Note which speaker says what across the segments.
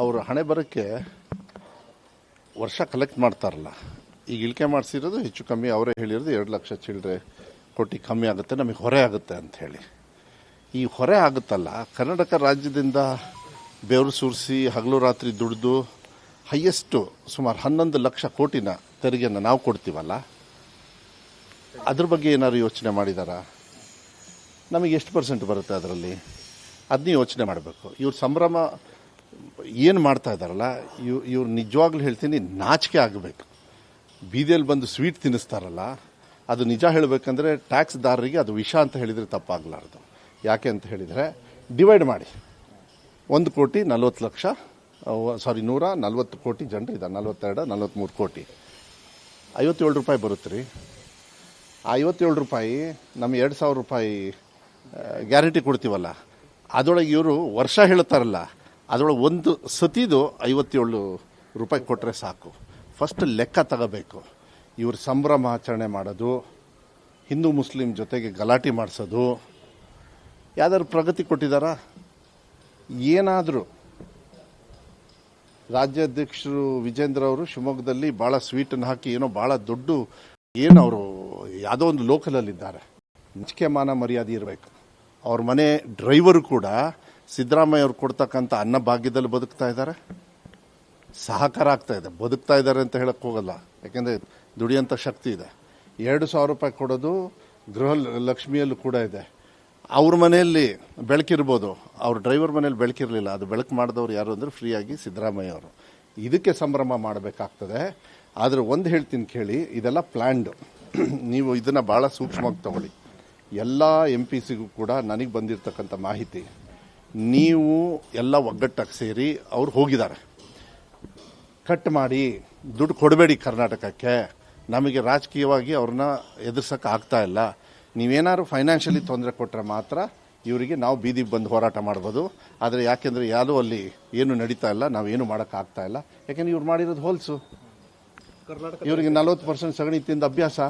Speaker 1: ಅವ್ರ ಹಣೆ ಬರೋಕ್ಕೆ ವರ್ಷ ಕಲೆಕ್ಟ್ ಮಾಡ್ತಾರಲ್ಲ. ಈಗ ಇಳಿಕೆ ಮಾಡಿಸಿರೋದು ಹೆಚ್ಚು ಕಮ್ಮಿ ಅವರೇ ಹೇಳಿರೋದು ಎರಡು ಲಕ್ಷ ಚಿಲ್ಲರೆ ಕೋಟಿ ಕಮ್ಮಿ ಆಗುತ್ತೆ, ನಮಗೆ ಹೊರೆ ಆಗುತ್ತೆ ಅಂತ ಹೇಳಿ. ಈ ಹೊರೆ ಆಗುತ್ತಲ್ಲ, ಕರ್ನಾಟಕ ರಾಜ್ಯದಿಂದ ಬೆವರು ಸುರಿಸಿ, ಹಗಲು ರಾತ್ರಿ ದುಡಿದು ಹೈಯೆಸ್ಟು ಸುಮಾರು ಹನ್ನೊಂದು ಲಕ್ಷ ಕೋಟಿನ ತೆರಿಗೆಯನ್ನು ನಾವು ಕೊಡ್ತೀವಲ್ಲ, ಅದ್ರ ಬಗ್ಗೆ ಏನಾದ್ರು ಯೋಚನೆ ಮಾಡಿದಾರಾ? ನಮಗೆ ಎಷ್ಟು ಪರ್ಸೆಂಟ್ ಬರುತ್ತೆ ಅದರಲ್ಲಿ? ಅದನ್ನೇ ಯೋಚನೆ ಮಾಡಬೇಕು. ಇವ್ರ ಸಂಭ್ರಮ ಏನು ಮಾಡ್ತಾ ಇದ್ದಾರಲ್ಲ, ಇವ್, ಇವ್ರು ನಿಜವಾಗ್ಲೂ ಹೇಳ್ತೀನಿ, ನಾಚಿಕೆ ಆಗಬೇಕು. ಬೀದಿಯಲ್ಲಿ ಬಂದು ಸ್ವೀಟ್ ತಿನ್ನಿಸ್ತಾರಲ್ಲ, ಅದು ನಿಜ ಹೇಳಬೇಕಂದ್ರೆ ಟ್ಯಾಕ್ಸ್ದಾರರಿಗೆ ಅದು ವಿಷ ಅಂತ ಹೇಳಿದರೆ ತಪ್ಪಾಗಲಾರ್ದು. ಯಾಕೆ ಅಂತ ಹೇಳಿದರೆ, ಡಿವೈಡ್ ಮಾಡಿ. ಒಂದು ಕೋಟಿ ನಲ್ವತ್ತು ಲಕ್ಷ ಸಾರಿ, ನೂರ ನಲ್ವತ್ತು ಕೋಟಿ ಜನರು ಇದ್ದಾರೆ. ನಲ್ವತ್ತೆರಡು ನಲ್ವತ್ತ್ಮೂರು ಕೋಟಿ. ಐವತ್ತೇಳು ರೂಪಾಯಿ ಬರುತ್ತೆ ರೀ. ಆ ಐವತ್ತೇಳು ರೂಪಾಯಿ ನಮ್ಮ ಎರಡು ಸಾವಿರ ರೂಪಾಯಿ ಗ್ಯಾರಂಟಿ ಕೊಡ್ತೀವಲ್ಲ ಅದರೊಳಗೆ ಇವರು ವರ್ಷ ಹೇಳ್ತಾರಲ್ಲ ಅದರೊಳಗೆ ಒಂದು ಸತಿದು ಐವತ್ತೇಳು ರೂಪಾಯಿ ಕೊಟ್ಟರೆ ಸಾಕು. ಫಸ್ಟ್ ಲೆಕ್ಕ ತಗೋಬೇಕು. ಇವರು ಸಂಭ್ರಮ ಆಚರಣೆ ಮಾಡೋದು, ಹಿಂದೂ ಮುಸ್ಲಿಂ ಜೊತೆಗೆ ಗಲಾಟೆ ಮಾಡಿಸೋದು. ಯಾವ್ದಾದ್ರು ಪ್ರಗತಿ ಕೊಟ್ಟಿದಾರ? ಏನಾದರೂ. ರಾಜ್ಯಾಧ್ಯಕ್ಷರು ವಿಜೇಂದ್ರ ಅವರು ಶಿವಮೊಗ್ಗದಲ್ಲಿ ಭಾಳ ಸ್ವೀಟನ್ನು ಹಾಕಿ ಏನೋ ಭಾಳ ದೊಡ್ಡ ಏನು ಅವರು ಯಾವುದೋ ಒಂದು ಲೋಕಲಲ್ಲಿದ್ದಾರೆ ನಿಚಿಕೆ ಮಾನ ಮರ್ಯಾದೆ ಇರಬೇಕು. ಅವ್ರ ಮನೆ ಡ್ರೈವರು ಕೂಡ ಸಿದ್ದರಾಮಯ್ಯ ಅವ್ರು ಕೊಡ್ತಕ್ಕಂಥ ಅನ್ನ ಭಾಗ್ಯದಲ್ಲಿ ಬದುಕ್ತಾ ಇದ್ದಾರೆ. ಸಹಕಾರ ಆಗ್ತಾ ಇದೆ. ಬದುಕ್ತಾ ಇದ್ದಾರೆ ಅಂತ ಹೇಳಕ್ಕೆ ಹೋಗಲ್ಲ. ಯಾಕೆಂದರೆ ದುಡಿಯೋಂಥ ಶಕ್ತಿ ಇದೆ. ಎರಡು ಸಾವಿರ ರೂಪಾಯಿ ಕೊಡೋದು ಗೃಹ ಲಕ್ಷ್ಮಿಯಲ್ಲೂ ಕೂಡ ಇದೆ. ಅವ್ರ ಮನೆಯಲ್ಲಿ ಬೆಳಕಿರ್ಬೋದು ಅವ್ರ ಡ್ರೈವರ್ ಮನೇಲಿ ಬೆಳಕಿರಲಿಲ್ಲ ಅದು ಬೆಳಕು ಮಾಡಿದವ್ರು ಯಾರು ಅಂದರೆ ಫ್ರೀಯಾಗಿ ಸಿದ್ದರಾಮಯ್ಯ ಅವರು. ಇದಕ್ಕೆ ಸಂಭ್ರಮ ಮಾಡಬೇಕಾಗ್ತದೆ. ಆದರೆ ಒಂದು ಹೇಳ್ತೀನಿ ಕೇಳಿ, ಇದೆಲ್ಲ ಪ್ಲ್ಯಾಂಡು ನೀವು ಇದನ್ನು ಭಾಳ ಸೂಕ್ಷ್ಮವಾಗಿ ತಗೊಳ್ಳಿ. ಎಲ್ಲ ಎಂ ಪಿ ಸಿಗೂ ಕೂಡ ನನಗೆ ಬಂದಿರತಕ್ಕಂಥ ಮಾಹಿತಿ ನೀವು ಎಲ್ಲ ಒಗ್ಗಟ್ಟಾಗಿ ಸೇರಿ ಅವ್ರು ಹೋಗಿದ್ದಾರೆ. ಕಟ್ ಮಾಡಿ ದುಡ್ಡು ಕೊಡಬೇಡಿ ಕರ್ನಾಟಕಕ್ಕೆ. ನಮಗೆ ರಾಜಕೀಯವಾಗಿ ಅವ್ರನ್ನ ಎದುರ್ಸಕ್ಕೆ ಆಗ್ತಾ ಇಲ್ಲ. ನೀವೇನಾದ್ರು ಫೈನಾನ್ಷಿಯಲಿ ತೊಂದರೆ ಕೊಟ್ಟರೆ ಮಾತ್ರ ಇವರಿಗೆ ನಾವು ಬೀದಿಗೆ ಬಂದು ಹೋರಾಟ ಮಾಡ್ಬೋದು. ಆದರೆ ಯಾಕೆಂದರೆ ಯಾರೂ ಅಲ್ಲಿ ಏನು ನಡೀತಾ ಇಲ್ಲ ನಾವೇನು ಮಾಡೋಕ್ಕೆ ಆಗ್ತಾ ಇಲ್ಲ. ಯಾಕೆಂದ್ರೆ ಇವ್ರು ಮಾಡಿರೋದು ಹೋಲ್ಸು ಇವರಿಗೆ ನಲ್ವತ್ತು ಪರ್ಸೆಂಟ್ ಸಗಣಿ ತಿಂದ ಅಭ್ಯಾಸ.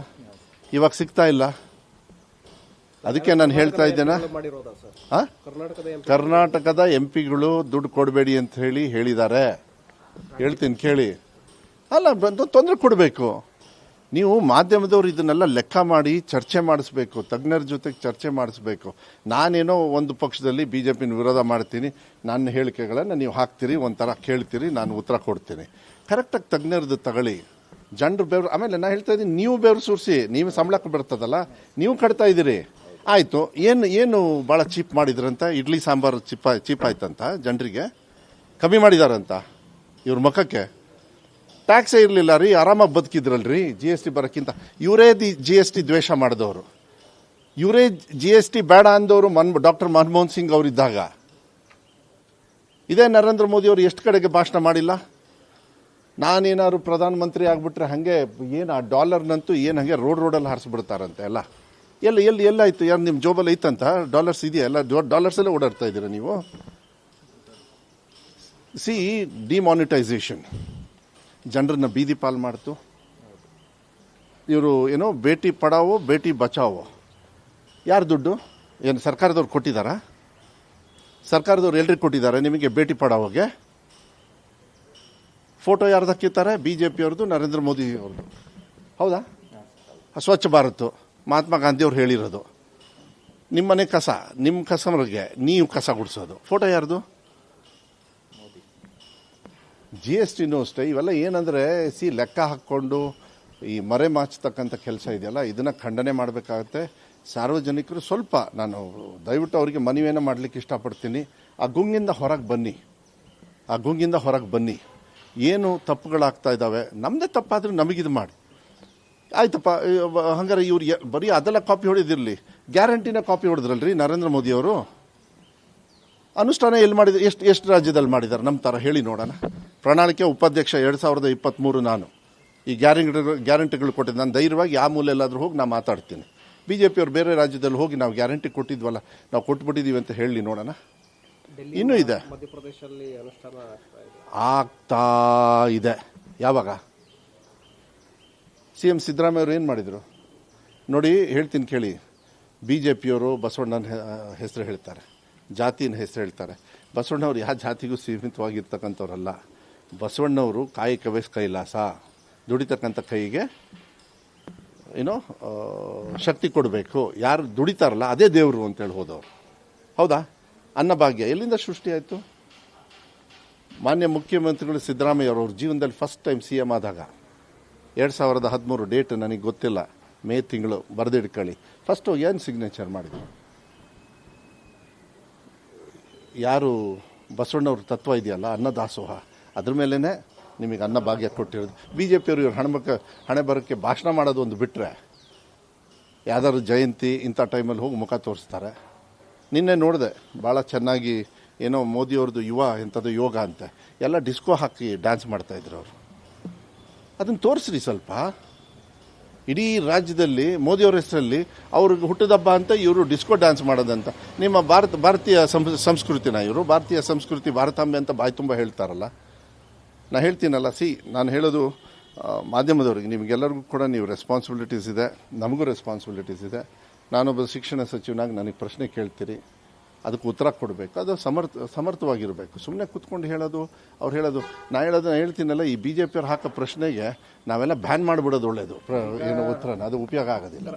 Speaker 1: ಇವಾಗ ಸಿಗ್ತಾ ಇಲ್ಲ. ಅದಕ್ಕೆ ನಾನು ಹೇಳ್ತಾ ಇದ್ದೇನಾ?
Speaker 2: ಕರ್ನಾಟಕದ
Speaker 1: ಎಂಪಿಗಳು ಎಂ ಪಿಗಳು ದುಡ್ಡು ಕೊಡಬೇಡಿ ಅಂತ ಹೇಳಿ ಹೇಳಿದ್ದಾರೆ. ಹೇಳ್ತೀನಿ ಕೇಳಿ. ಅಲ್ಲ ಬಂದು ತೊಂದರೆ ಕೊಡಬೇಕು. ನೀವು ಮಾಧ್ಯಮದವ್ರು ಇದನ್ನೆಲ್ಲ ಲೆಕ್ಕ ಮಾಡಿ ಚರ್ಚೆ ಮಾಡಿಸ್ಬೇಕು ತಜ್ಞರ ಜೊತೆಗೆ ಚರ್ಚೆ ಮಾಡಿಸ್ಬೇಕು. ನಾನೇನೋ ಒಂದು ಪಕ್ಷದಲ್ಲಿ ಬಿ ಜೆ ಪಿನ ವಿರೋಧ ಮಾಡ್ತೀನಿ ನನ್ನ ಹೇಳಿಕೆಗಳನ್ನು ನೀವು ಹಾಕ್ತೀರಿ ಒಂಥರ ಕೇಳ್ತೀರಿ ನಾನು ಉತ್ತರ ಕೊಡ್ತೀನಿ. ಕರೆಕ್ಟಾಗಿ ತಜ್ಞರದ್ದು ತಗೊಳ್ಳಿ. ಜನರು ಬೆವರು ಆಮೇಲೆ ನಾನು ಹೇಳ್ತಾ ಇದ್ದೀನಿ ನೀವು ಬೆವರು ಸುರಿಸಿ ನೀವು ಸಂಬಳಕ್ಕೆ ಬರ್ತದಲ್ಲ ನೀವು ಕಟ್ತಾ ಇದ್ದೀರಿ. ಆಯಿತು. ಏನು ಏನು ಭಾಳ ಚೀಪ್ ಮಾಡಿದ್ರಂತ? ಇಡ್ಲಿ ಸಾಂಬಾರು ಚೀಪ್ ಚೀಪ್ ಆಯ್ತಂತ ಜನರಿಗೆ? ಕಮ್ಮಿ ಮಾಡಿದಾರಂತ ಇವ್ರ ಮುಖಕ್ಕೆ? ಟ್ಯಾಕ್ಸೇ ಇರಲಿಲ್ಲ ರೀ, ಆರಾಮಾಗಿ ಬದುಕಿದ್ರಲ್ರಿ ಜಿ ಎಸ್ ಟಿ ಬರೋಕ್ಕಿಂತ. ಇವರೇ ದಿ ಜಿ ಎಸ್ ಟಿ ದ್ವೇಷ ಮಾಡಿದವರು. ಇವರೇ ಜಿ ಎಸ್ ಟಿ ಬೇಡ ಅಂದವರು ಮನ್, ಡಾಕ್ಟರ್ ಮನಮೋಹನ್ ಸಿಂಗ್ ಅವರಿದ್ದಾಗ. ಇದೇ ನರೇಂದ್ರ ಮೋದಿ ಅವರು ಎಷ್ಟು ಕಡೆಗೆ ಭಾಷಣ ಮಾಡಿಲ್ಲ? ನಾನೇನಾದ್ರು ಪ್ರಧಾನಮಂತ್ರಿ ಆಗಿಬಿಟ್ರೆ ಹಾಗೆ, ಏನು ಆ ಡಾಲರ್ನಂತೂ ಏನು ಹಾಗೆ ರೋಡ್ ರೋಡಲ್ಲಿ ಹಾರಿಸ್ಬಿಡ್ತಾರಂತೆ ಎಲ್ಲ. ಎಲ್ಲಿ ಎಲ್ಲಿ ಎಲ್ಲಾಯ್ತು ಯಾರು ನಿಮ್ಮ ಜೋಬಲ್ಲಿ ಐತಂತ? ಡಾಲರ್ಸ್ ಇದೆಯಾ? ಎಲ್ಲ ಡಾಲರ್ಸ್ ಎಲ್ಲ ಓಡಾಡ್ತಾ ಇದ್ದೀರಾ ನೀವು? ಸಿ ಡಿಮಾನಿಟೈಸೇಷನ್ ಜನರನ್ನ ಬೀದಿ ಪಾಲ್ ಮಾಡ್ತು. ಇವರು ಏನೋ ಬೇಟಿ ಪಡಾವೋ, ಬೇಟಿ ಬಚಾವೋ. ಯಾರು ದುಡ್ಡು? ಏನು ಸರ್ಕಾರದವ್ರು ಕೊಟ್ಟಿದ್ದಾರಾ ಸರ್ಕಾರದವ್ರು ಎಲ್ರಿಗೆ ಕೊಟ್ಟಿದ್ದಾರೆ ನಿಮಗೆ ಭೇಟಿ ಪಡಾವೋಗೆ? ಫೋಟೋ ಯಾರ್ದು ಹಾಕಿರ್ತಾರೆ? ಬಿ ಜೆ ಪಿಯವ್ರದ್ದು ನರೇಂದ್ರ ಮೋದಿ ಅವ್ರದ್ದು ಹೌದಾ? ಸ್ವಚ್ಛ ಭಾರತ್. ಮಹಾತ್ಮ ಗಾಂಧಿ ಅವ್ರು ಹೇಳಿರೋದು. ನಿಮ್ಮನೆ ಕಸ ನಿಮ್ಮ ಕಸಮರಿಗೆ ನೀವು ಕಸ ಗುಡಿಸೋದು. ಫೋಟೋ ಯಾರ್ದು? ಜಿ ಎಸ್ ಟಿನೂ ಅಷ್ಟೇ ಇವೆಲ್ಲ ಏನಂದರೆ, ಸಿ ಲೆಕ್ಕ ಹಾಕ್ಕೊಂಡು ಈ ಮರೆ ಮಾಚತಕ್ಕಂಥ ಕೆಲಸ ಇದೆಯಲ್ಲ, ಇದನ್ನು ಖಂಡನೆ ಮಾಡಬೇಕಾಗತ್ತೆ. ಸಾರ್ವಜನಿಕರು ಸ್ವಲ್ಪ ನಾನು ದಯವಿಟ್ಟು ಅವರಿಗೆ ಮನವಿಯನ್ನು ಮಾಡಲಿಕ್ಕೆ ಇಷ್ಟಪಡ್ತೀನಿ. ಆ ಗುಂಗಿಂದ ಹೊರಗೆ ಬನ್ನಿ. ಆ ಗುಂಗಿಂದ ಹೊರಗೆ ಬನ್ನಿ. ಏನು ತಪ್ಪುಗಳಾಗ್ತಾ ಇದ್ದಾವೆ? ನಮ್ಮದೇ ತಪ್ಪಾದರೂ ನಮಗಿದು ಮಾಡಿ. ಆಯ್ತಪ್ಪ ಹಂಗಾರೆ ಇವ್ರು ಬರೀ ಅದೆಲ್ಲ ಕಾಪಿ ಹೊಡೆದಿರಲಿ. ಗ್ಯಾರಂಟಿನ ಕಾಪಿ ಹೊಡೆದ್ರಲ್ರಿ ನರೇಂದ್ರ ಮೋದಿ ಅವರು? ಅನುಷ್ಠಾನ ಎಲ್ಲಿ ಮಾಡಿದ್ರು ಎಷ್ಟು ಎಷ್ಟು ರಾಜ್ಯದಲ್ಲಿ ಮಾಡಿದ್ದಾರೆ ನಮ್ಮ ಥರ ಹೇಳಿ ನೋಡೋಣ. ಪ್ರಣಾಳಿಕೆ ಉಪಾಧ್ಯಕ್ಷ ಎರಡು ಸಾವಿರದ ಇಪ್ಪತ್ತ್ಮೂರು ನಾನು. ಈ ಗ್ಯಾರಂಟಿ ಗ್ಯಾರಂಟಿಗಳು ಕೊಟ್ಟಿದ್ದು. ನಾನು ಧೈರ್ಯವಾಗಿ ಯಾವ ಮೂಲೆಲ್ಲಾದರೂ ಹೋಗಿ ನಾನು ಮಾತಾಡ್ತೀನಿ. ಬಿ ಜೆ ಪಿಯವ್ರು ಬೇರೆ ರಾಜ್ಯದಲ್ಲಿ ಹೋಗಿ ನಾವು ಗ್ಯಾರಂಟಿ ಕೊಟ್ಟಿದ್ವಲ್ಲ ನಾವು ಕೊಟ್ಬಿಟ್ಟಿದ್ದೀವಿ ಅಂತ ಹೇಳಿ ನೋಡೋಣ. ಇನ್ನೂ ಇದೆ.
Speaker 2: ಮಧ್ಯಪ್ರದೇಶದಲ್ಲಿ ಅನುಷ್ಠಾನ ಇದೆ.
Speaker 1: ಆಗ್ತಾ ಇದೆ. ಯಾವಾಗ? ಸಿ ಎಂ ಸಿದ್ದರಾಮಯ್ಯವರು ಏನು ಮಾಡಿದರು? ನೋಡಿ, ಹೇಳ್ತೀನಿ ಕೇಳಿ. ಬಿ ಜೆ ಪಿಯವರು ಬಸವಣ್ಣನ ಹೆಸರು ಹೇಳ್ತಾರೆ. ಜಾತಿನ ಹೆಸರು ಹೇಳ್ತಾರೆ. ಬಸವಣ್ಣವ್ರು ಯಾವ ಜಾತಿಗೂ ಸೀಮಿತವಾಗಿರ್ತಕ್ಕಂಥವ್ರಲ್ಲ. ಬಸವಣ್ಣವರು ಕಾಯಕವೇ ಕೈಲಾಸ. ದುಡಿತಕ್ಕಂಥ ಕೈಗೆ ಏನೋ ಶಕ್ತಿ ಕೊಡಬೇಕು. ಯಾರು ದುಡಿತಾರಲ್ಲ, ಅದೇ ದೇವರು ಅಂತೇಳಿ ಹೋದವರು. ಹೌದಾ? ಅನ್ನಭಾಗ್ಯ. ಎಲ್ಲಿಂದ ಸೃಷ್ಟಿ ಆಯಿತು? ಮಾನ್ಯ ಮುಖ್ಯಮಂತ್ರಿಗಳು ಸಿದ್ದರಾಮಯ್ಯ ಅವ್ರ ಜೀವನದಲ್ಲಿ ಫಸ್ಟ್ ಟೈಮ್ ಸಿ ಎಂ ಆದಾಗ. ಎರಡು ಸಾವಿರದ ಹದಿಮೂರು ಡೇಟ್ ನನಗೆ ಗೊತ್ತಿಲ್ಲ. ಮೇ ತಿಂಗಳು ಬರೆದಿಟ್ಕೊಳ್ಳಿ ಫಸ್ಟು ಏನು ಸಿಗ್ನೇಚರ್ ಮಾಡಿದ್ರು? ಯಾರು ಬಸವಣ್ಣವ್ರ ತತ್ವ ಇದೆಯಲ್ಲ ಅನ್ನದಾಸೋಹ ಅದ್ರ ಮೇಲೇ ನಿಮಗೆ ಅನ್ನ ಭಾಗ್ಯ ಕೊಟ್ಟಿರೋದು. ಬಿ ಜೆ ಪಿಯವರು ಇವ್ರು ಹಣಬಕ್ಕೆ ಹಣೆ ಬರೋಕ್ಕೆ ಭಾಷಣ ಮಾಡೋದು ಒಂದು ಬಿಟ್ಟರೆ ಯಾವ್ದಾದ್ರು ಜಯಂತಿ, ಇಂಥ ಟೈಮಲ್ಲಿ ಹೋಗಿ ಮುಖ ತೋರಿಸ್ತಾರೆ. ನಿನ್ನೆ ನೋಡಿದೆ, ಭಾಳ ಚೆನ್ನಾಗಿ ಏನೋ ಮೋದಿಯವ್ರದ್ದು ಯುವ ಎಂಥದ್ದು ಯೋಗ ಅಂತ. ಎಲ್ಲ ಡಿಸ್ಕೋ ಹಾಕಿ ಡ್ಯಾನ್ಸ್ ಮಾಡ್ತಾಯಿದ್ರು ಅವರು. ಅದನ್ನು ತೋರಿಸ್ರಿ ಸ್ವಲ್ಪ. ಇಡೀ ರಾಜ್ಯದಲ್ಲಿ, ಮೋದಿಯವ್ರ ಹೆಸರಲ್ಲಿ ಅವ್ರಿಗೆ ಹುಟ್ಟಿದಬ್ಬ ಅಂತ ಇವರು ಡಿಸ್ಕೋ ಡ್ಯಾನ್ಸ್ ಮಾಡೋದಂತ. ನಿಮ್ಮ ಭಾರತ, ಭಾರತೀಯ ಸಂಸ್- ಸಂಸ್ಕೃತಿನ ಇವರು, ಭಾರತೀಯ ಸಂಸ್ಕೃತಿ, ಭಾರತಾಂಬೆ ಅಂತ ಬಾಯಿ ತುಂಬ ಹೇಳ್ತಾರಲ್ಲ. ನಾನು ಹೇಳ್ತೀನಲ್ಲ, ಸಿ, ನಾನು ಹೇಳೋದು ಮಾಧ್ಯಮದವ್ರಿಗೆ, ನಿಮಗೆಲ್ಲರಿಗೂ ಕೂಡ ನೀವು ರೆಸ್ಪಾನ್ಸಿಬಿಲಿಟೀಸ್ ಇದೆ, ನಮಗೂ ರೆಸ್ಪಾನ್ಸಿಬಿಲಿಟೀಸ್ ಇದೆ. ನಾನೊಬ್ಬ ಶಿಕ್ಷಣ ಸಚಿವನಾಗಿ ನನಗೆ ಪ್ರಶ್ನೆ ಕೇಳ್ತೀರಿ. ಅದಕ್ಕೆ ಉತ್ತರ ಕೊಡಬೇಕು. ಅದು ಸಮರ್ಥ, ಸಮರ್ಥವಾಗಿರಬೇಕು. ಸುಮ್ಮನೆ ಕೂತ್ಕೊಂಡು ಹೇಳೋದು, ಅವ್ರು ಹೇಳೋದು, ನಾ ಹೇಳೋದು ನಾ ಹೇಳ್ತೀನಲ್ಲ, ಈ ಬಿ ಜೆ ಪಿಯವ್ರು ಹಾಕೋ ಪ್ರಶ್ನೆಗೆ ನಾವೆಲ್ಲ ಬ್ಯಾನ್ ಮಾಡಿಬಿಡೋದು ಒಳ್ಳೇದು. ಏನು ಏನೋ ಉತ್ತರನ, ಅದು ಉಪಯೋಗ ಆಗೋದಿಲ್ಲ.